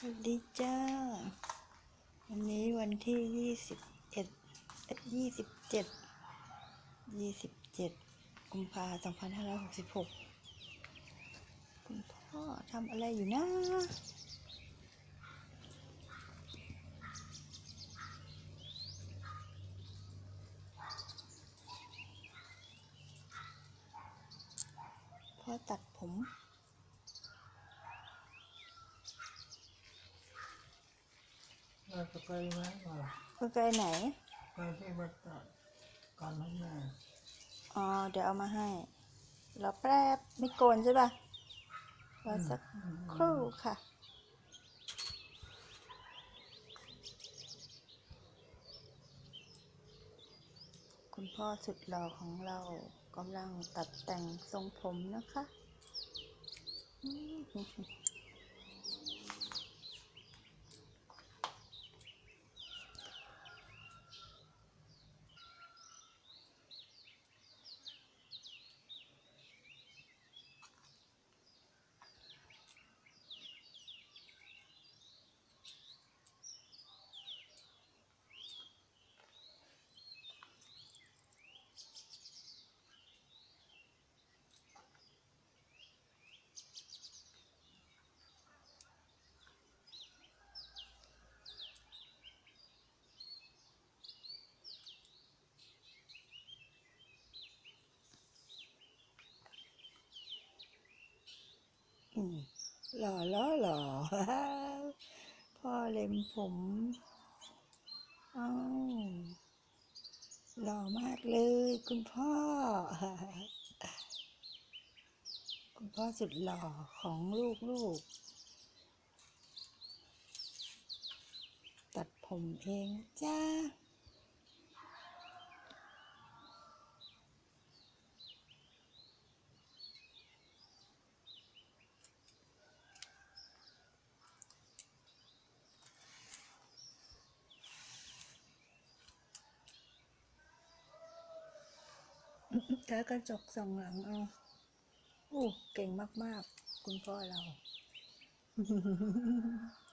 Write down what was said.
สวัสดีจ้า วันนี้วันที่ยี่สิบเอ็ดยี่สิบเจ็ดยี่สิบเจ็ดกุมภาสองพันห้าร้อยหกสิบหกคุณพ่อทำอะไรอยู่นะพ่อตัดผม เราจะไปไหมก่อนไปไกลไหนไปที่วัดตัดก่อนนั้นแม่อ๋อเดี๋ยวเอามาให้เราแป๊บไม่โกนใช่ป่ะรอสักครู่ค่ะคุณพ่อสุดหล่อของเรากำลังตัดแต่งทรงผมนะคะ หล่อหล่อหล่อพ่อเล็มผมอ้าวหล่อมากเลย คุณพ่อ คุณพ่อสุดหล่อของลูกลูก ตัดผมเองจ้า ถ้ากระจกสองหลังเอาโอ้เก่งมาก ๆ คุณพ่อเรา